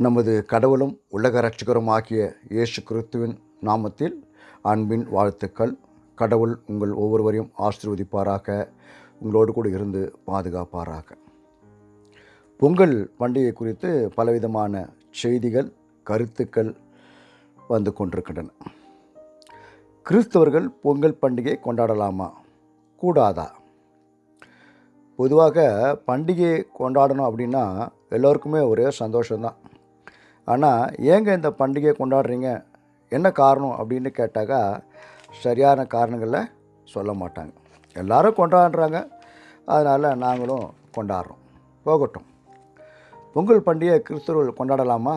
நமது கடவுளும் உலக ரட்சகரும் ஆகிய இயேசு கிறிஸ்துவின் நாமத்தில் அன்பின் வாழ்த்துக்கள். கடவுள் உங்கள் ஒவ்வொருவரையும் ஆசீர்வதிப்பாராக. உங்களோடு கூட இருந்து பாதுகாப்பாராக. பொங்கல் பண்டிகை குறித்து பலவிதமான செய்திகள் கருத்துக்கள் வந்து கொண்டிருக்கின்றன. கிறிஸ்தவர்கள் பொங்கல் பண்டிகை கொண்டாடலாமா? கூடாதா? பொதுவாக பண்டிகை கொண்டாடணும் அப்படின்னா எல்லோருக்குமே ஒரே சந்தோஷம்தான். ஆனால் ஏங்க இந்த பண்டிகையை கொண்டாடுறீங்க? என்ன காரணம் அப்படின்னு கேட்டாக்கா சரியான காரணங்களை சொல்ல மாட்டாங்க. எல்லாரும் கொண்டாடுறாங்க. அதனால் நாங்களும் கொண்டாடுறோம். போகட்டும். பொங்கல் பண்டிகை கிறிஸ்தவர்கள் கொண்டாடலாமா?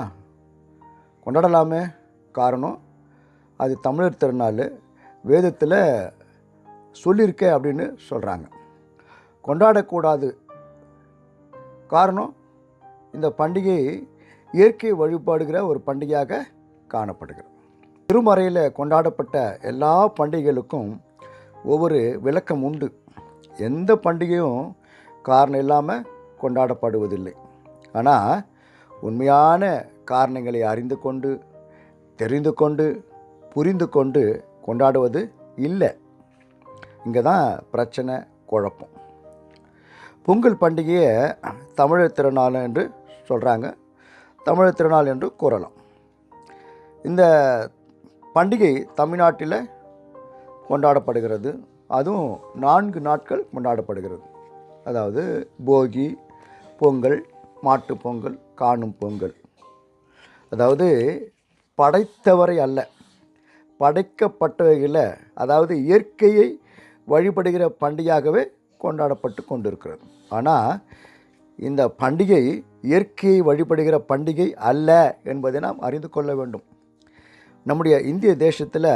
கொண்டாடலாமே. காரணம் அது தமிழர் திருநாள். வேதத்தில் சொல்லியிருக்கே அப்படின்னு சொல்கிறாங்க கொண்டாடக்கூடாது. காரணம் இந்த பண்டிகை இயற்கை வழிபாடுகிற ஒரு பண்டிகையாக காணப்படுகிறது. திருமறையில் கொண்டாடப்பட்ட எல்லா பண்டிகைகளுக்கும் ஒவ்வொரு விளக்கம் உண்டு. எந்த பண்டிகையும் காரணம் இல்லாமல் கொண்டாடப்படுவதில்லை. ஆனால் உண்மையான காரணங்களை அறிந்து கொண்டு தெரிந்து கொண்டு புரிந்து கொண்டு கொண்டாடுவது இல்லை. இங்கே தான் பிரச்சனை குழப்பம். பொங்கல் பண்டிகையை தமிழர் திருநாள் என்று சொல்கிறாங்க தமிழர் திருநாள் என்று கூறலாம். இந்த பண்டிகை தமிழ்நாட்டில் கொண்டாடப்படுகிறது. அதுவும் நான்கு நாட்கள் கொண்டாடப்படுகிறது. அதாவது போகி பொங்கல் மாட்டுப் பொங்கல் காணும் பொங்கல். அதாவது படைத்தவரை அல்ல படைக்கப்பட்டவைகளில் அதாவது இயற்கையை வழிபடுகிற பண்டிகையாகவே கொண்டாடப்பட்டு கொண்டிருக்கிறது. ஆனால் இந்த பண்டிகை இயற்கையை வழிபடுகிற பண்டிகை அல்ல என்பதை நாம் அறிந்து கொள்ள வேண்டும். நம்முடைய இந்திய தேசத்தில்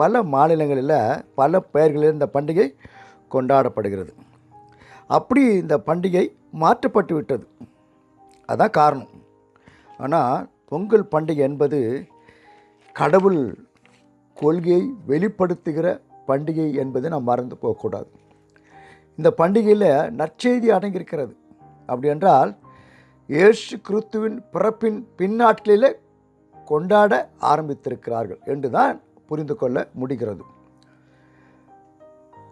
பல மாநிலங்களில் பல பெயர்களில் இந்த பண்டிகை கொண்டாடப்படுகிறது. அப்படி இந்த பண்டிகை மாற்றப்பட்டு விட்டது. அதான் காரணம். ஆனால் பொங்கல் பண்டிகை என்பது கடவுள் கொள்கையை வெளிப்படுத்துகிற பண்டிகை என்பதை நாம் மறந்து போகக்கூடாது. இந்த பண்டிகையில் நற்செய்தி அடங்கியிருக்கிறது. அப்படி என்றால் இயேசு கிறிஸ்துவின் பிறப்பின் பின்னாட்களிலே கொண்டாட ஆரம்பித்திருக்கிறார்கள் என்று தான் புரிந்து கொள்ள முடிகிறது.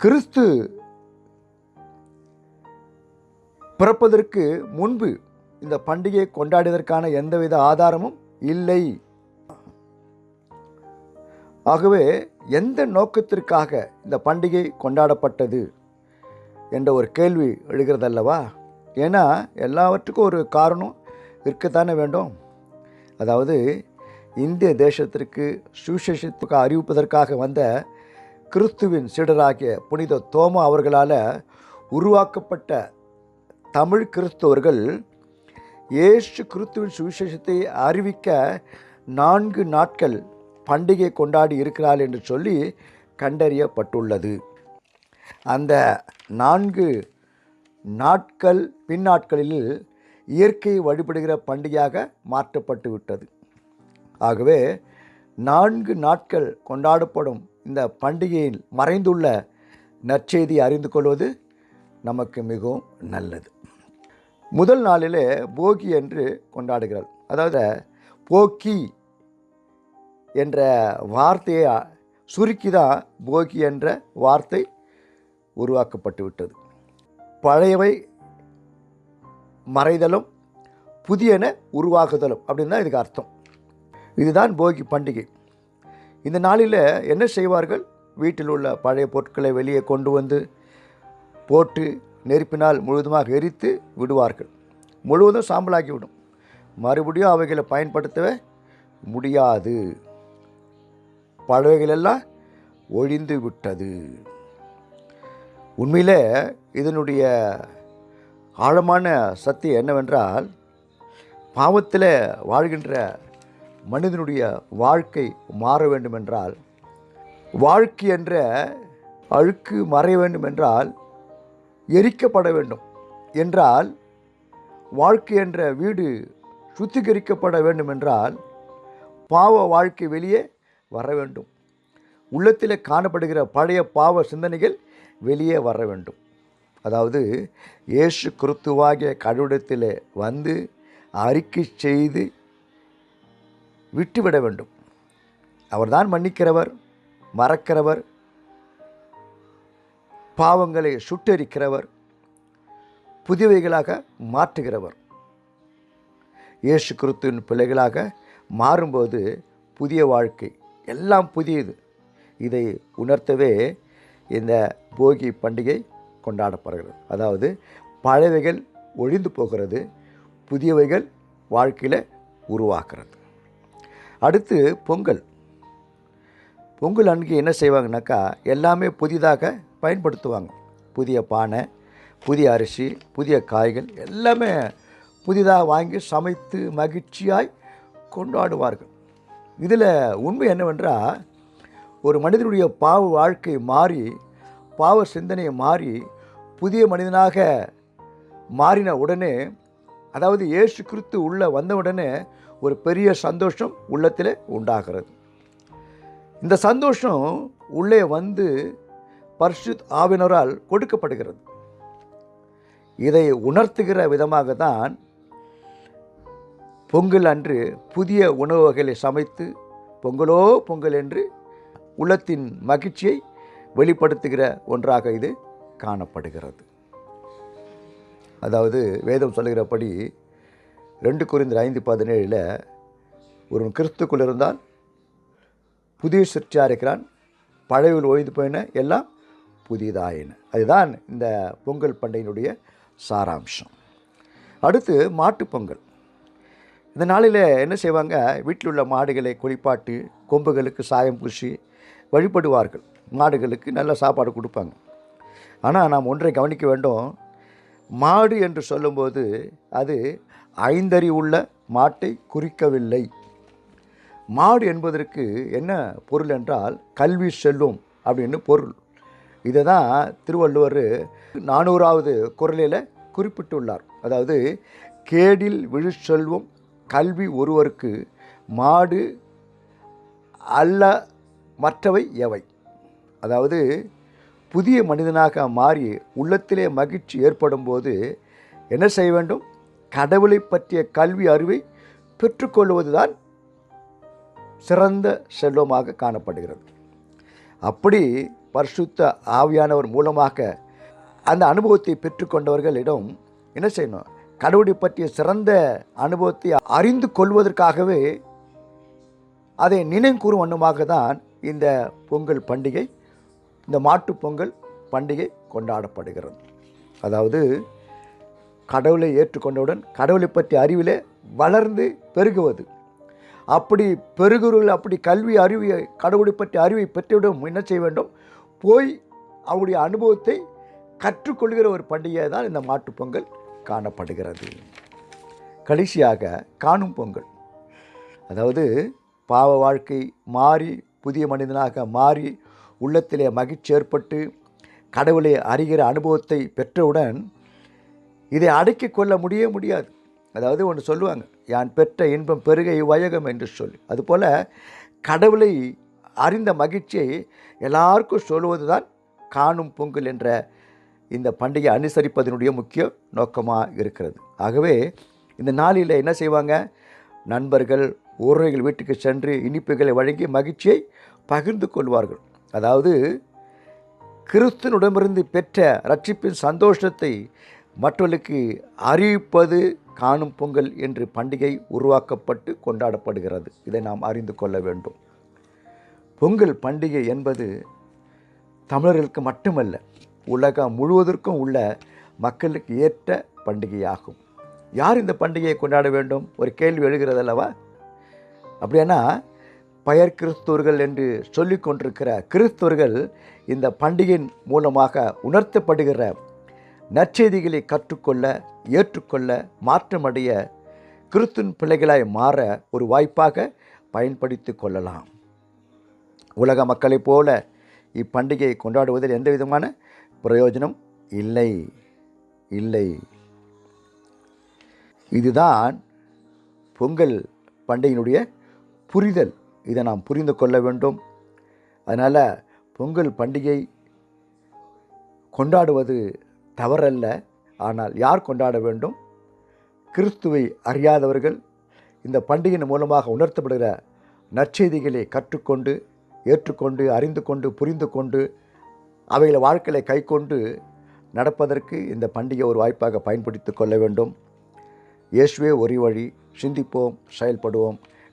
கிறிஸ்து பிறப்பதற்கு முன்பு இந்த பண்டிகையை கொண்டாடியதற்கான எந்தவித ஆதாரமும் இல்லை. ஆகவே எந்த நோக்கத்திற்காக இந்த பண்டிகை கொண்டாடப்பட்டது என்ற ஒரு கேள்வி எழுகிறதல்லவா? ஏன்னா எல்லாவற்றுக்கும் ஒரு காரணம் இருக்கத்தானே வேண்டும். அதாவது இந்திய தேசத்திற்கு சுவிசேஷத்துக்கு அறிவிப்பதற்காக வந்த கிறிஸ்துவின் சீடராகிய புனித தோமா அவர்களால் உருவாக்கப்பட்ட தமிழ் கிறிஸ்தவர்கள் இயேசு கிறிஸ்துவின் சுவிசேஷத்தை அறிவிக்க நான்கு நாட்கள் பண்டிகை கொண்டாடி இருக்கிறார் என்று சொல்லி கண்டறியப்பட்டுள்ளது. அந்த நான்கு நாட்கள் பின்னாட்களில் இயற்கையை வழிபடுகிற பண்டிகையாக மாற்றப்பட்டு விட்டது. ஆகவே நான்கு நாட்கள் கொண்டாடப்படும் இந்த பண்டிகையில் மறைந்துள்ள நற்செய்தி அறிந்து கொள்வது நமக்கு மிகவும் நல்லது. முதல் நாளிலே போகி என்று கொண்டாடுகிறார். அதாவது போக்கி என்ற வார்த்தையை சுருக்கி தான் போகி என்ற வார்த்தை உருவாக்கப்பட்டு விட்டது. பழையவை மறைதலும் புதியன உருவாகுதலும் அப்படின்னு தான் இதுக்கு அர்த்தம். இதுதான் போகி பண்டிகை. இந்த நாளில் என்ன செய்வார்கள்? வீட்டில் உள்ள பழைய பொருட்களை வெளியே கொண்டு வந்து போட்டு நெருப்பினால் முழுவதுமாக எரித்து விடுவார்கள். முழுவதும் சாம்பலாக்கி விடும் மறுபடியும் அவைகளை பயன்படுத்தவே முடியாது. பழவைகளெல்லாம் ஒழிந்து விட்டது. உண்மையிலே இதனுடைய ஆழமான சக்தி என்னவென்றால் பாவத்தில் வாழ்கின்ற மனிதனுடைய வாழ்க்கை மாற வேண்டுமென்றால் வாழ்க்கை என்ற அழுக்கு மறைய வேண்டுமென்றால் எரிக்கப்பட வேண்டும். என்றால் வாழ்க்கை என்ற வீடு சுத்திகரிக்கப்பட வேண்டுமென்றால் பாவ வாழ்க்கை வெளியே வர வேண்டும். உள்ளத்தில் காணப்படுகிற பழைய பாவ சிந்தனைகள் வெளியே வர வேண்டும். அதாவது இயேசு கிறிஸ்துவாகிய கடவுளத்தில் வந்து அறிக்கை செய்து விட்டுவிட வேண்டும். அவர்தான் மன்னிக்கிறவர் மறக்கிறவர் பாவங்களை சுட்டரிக்கிறவர் புதியவைகளாக மாற்றுகிறவர். இயேசு கிறிஸ்துவின் பிள்ளைகளாக மாறும்போது புதிய வாழ்க்கை எல்லாம் புதியது. இதை உணர்த்தவே இந்த போகி பண்டிகை கொண்டாடப்படுகிறது. அதாவது பழையவைகள் ஒழிந்து போகிறது புதியவைகள் வாழ்க்கையில் உருவாக்குறது அடுத்து பொங்கல். பொங்கல் அன்றைக்கி என்ன செய்வாங்கனாக்கா எல்லாமே புதிதாக பயன்படுத்துவாங்க. புதிய பானை புதிய அரிசி புதிய காய்கள் எல்லாமே புதிதாக வாங்கி சமைத்து மகிழ்ச்சியாய் கொண்டாடுவார்கள். இதில் உண்மை என்னவென்றால் ஒரு மனிதனுடைய பாவ வாழ்க்கை மாறி பாவ சிந்தனை மாறி புதிய மனிதனாக மாறின உடனே அதாவது இயேசு கிறிஸ்து உள்ளே வந்தவுடனே ஒரு பெரிய சந்தோஷம் உள்ளத்தில் உண்டாகிறது. இந்த சந்தோஷம் உள்ளே வந்து பரிசுத் ஆவினரால் கொடுக்கப்படுகிறது. இதை உணர்த்துகிற விதமாக தான் பொங்கல் அன்று புதிய உணவு வகைகளை சமைத்து பொங்கலோ பொங்கல் என்று உள்ளத்தின் மகிழ்ச்சியை வெளிப்படுத்துகிற ஒன்றாக இது காணப்படுகிறது. அதாவது வேதம் சொல்லுகிறபடி ரெண்டு குறிந்த ஐந்து பதினேழில் ஒரு கிறிஸ்துக்குள் இருந்தால் புதிய சிற்சியாக இருக்கிறான் பழையவில் ஓய்ந்து போயின எல்லாம் புதியதாயின அதுதான் இந்த பொங்கல் பண்டையினுடைய சாராம்சம். அடுத்து மாட்டுப் பொங்கல். இந்த நாளில் என்ன செய்வாங்க? வீட்டில் உள்ள மாடுகளை குளிப்பாட்டி கொம்புகளுக்கு சாயம் பூசி வழிபடுவார்கள். மாடுகளுக்கு நல்ல சாப்பாடு கொடுப்பாங்க. ஆனால் நாம் ஒன்றை கவனிக்க வேண்டும். மாடு என்று சொல்லும்போது அது ஐந்தறி உள்ள மாட்டை குறிக்கவில்லை. மாடு என்பதற்கு என்ன பொருள் என்றால் கல்வி செல்லும் அப்படின்னு பொருள். இதை தான் திருவள்ளுவர் நானூறாவது குரலில் குறிப்பிட்டுள்ளார். அதாவது கேடில் விழு செல்வம் கல்வி ஒருவருக்கு மாடு அல்ல மற்றவை எவை? அதாவது புதிய மனிதனாக மாறி உள்ளத்திலே மகிழ்ச்சி ஏற்படும் போது என்ன செய்ய வேண்டும்? கடவுளை பற்றிய கல்வி அறிவை பெற்றுக்கொள்வதுதான் சிறந்த செல்வமாக காணப்படுகிறது. அப்படி பரிசுத்த ஆவியானவர் மூலமாக அந்த அனுபவத்தை பெற்றுக்கொண்டவர்களிடம் என்ன செய்யணும்? கடவுளை பற்றிய சிறந்த அனுபவத்தை அறிந்து கொள்வதற்காகவே அதை நினைவுகூறும் வண்ணமாக தான் இந்த பொங்கல் பண்டிகை இந்த மாட்டு பொங்கல் பண்டிகை கொண்டாடப்படுகிறது. அதாவது கடவுளை ஏற்றுக்கொண்டவுடன் கடவுளை பற்றிய அறிவிலே வளர்ந்து பெருகுவது. அப்படி பெருகுறவர்கள் அப்படி கல்வி அறிவை கடவுளை பற்றி அறிவை பெற்றுவிடும் என்ன செய்ய வேண்டும்? போய் அவருடைய அனுபவத்தை கற்றுக்கொள்கிற ஒரு பண்டிகை தான் இந்த மாட்டுப் பொங்கல் காணப்படுகிறது. கடைசியாக காணும் பொங்கல். அதாவது பாவ வாழ்க்கை மாறி புதிய மனிதனாக மாறி உள்ளத்திலே மகிழ்ச்சி ஏற்பட்டு கடவுளை அறிகிற அனுபவத்தை பெற்றவுடன் இதை அடக்கிக் கொள்ள முடிய முடியாது. அதாவது ஒன்று சொல்லுவாங்க யான் பெற்ற இன்பம் பெருகை வயகம் என்று சொல்லி. அதுபோல் கடவுளை அறிந்த மகிழ்ச்சியை எல்லாருக்கும் சொல்லுவது தான் காணும் பொங்கல் என்ற இந்த பண்டிகை அனுசரிப்பதனுடைய முக்கிய நோக்கமாக இருக்கிறது. ஆகவே இந்த நாளில் என்ன செய்வாங்க? நண்பர்கள் உறவுகள் வீட்டுக்கு சென்று இனிப்புகளை வழங்கி மகிழ்ச்சியை பகிர்ந்து கொள்வார்கள். அதாவது கிறிஸ்தனிடமிருந்து பெற்ற ரட்சிப்பின் சந்தோஷத்தை மற்றவர்களுக்கு அறிவிப்பது காணும் பொங்கல் என்று பண்டிகை உருவாக்கப்பட்டு கொண்டாடப்படுகிறது. இதை நாம் அறிந்து கொள்ள வேண்டும். பொங்கல் பண்டிகை என்பது தமிழர்களுக்கு மட்டுமல்ல உலகம் முழுவதற்கும் உள்ள மக்களுக்கு ஏற்ற பண்டிகையாகும். யார் இந்த பண்டிகையை கொண்டாட வேண்டும்? ஒரு கேள்வி எழுகிறது அல்லவா அப்படின்னா பயர் கிறிஸ்தவர்கள் என்று சொல்லி கொண்டிருக்கிற கிறிஸ்தவர்கள் இந்த பண்டிகையின் மூலமாக உணர்த்தப்படுகிற நற்செய்திகளை கற்றுக்கொள்ள ஏற்றுக்கொள்ள மாற்றமடைய கிறிஸ்துவின் பிள்ளைகளாய் மாற ஒரு வாய்ப்பாக பயன்படுத்தி கொள்ளலாம். உலக மக்களைப் போல இப்பண்டிகையை கொண்டாடுவதில் எந்த விதமான பிரயோஜனம் இல்லை. இல்லை. இதுதான் பொங்கல் பண்டிகையினுடைய புரிதல். இதை நாம் புரிந்து கொள்ள வேண்டும். அதனால் பொங்கல் பண்டிகை கொண்டாடுவது தவறல்ல. ஆனால் யார் கொண்டாட வேண்டும்? கிறிஸ்துவை அறியாதவர்கள் இந்த பண்டிகையின் மூலமாக உணர்த்தப்படுகிற நற்செய்திகளை கற்றுக்கொண்டு ஏற்றுக்கொண்டு அறிந்து கொண்டு புரிந்து கொண்டு அவைகளை வாழ்க்கையை கைக்கொண்டு நடப்பதற்கு இந்த பண்டிகை ஒரு வாய்ப்பாக பயன்படுத்தி கொள்ள வேண்டும். இயேசுவே ஒரு வழி. சிந்திப்போம் செயல்படுவோம்.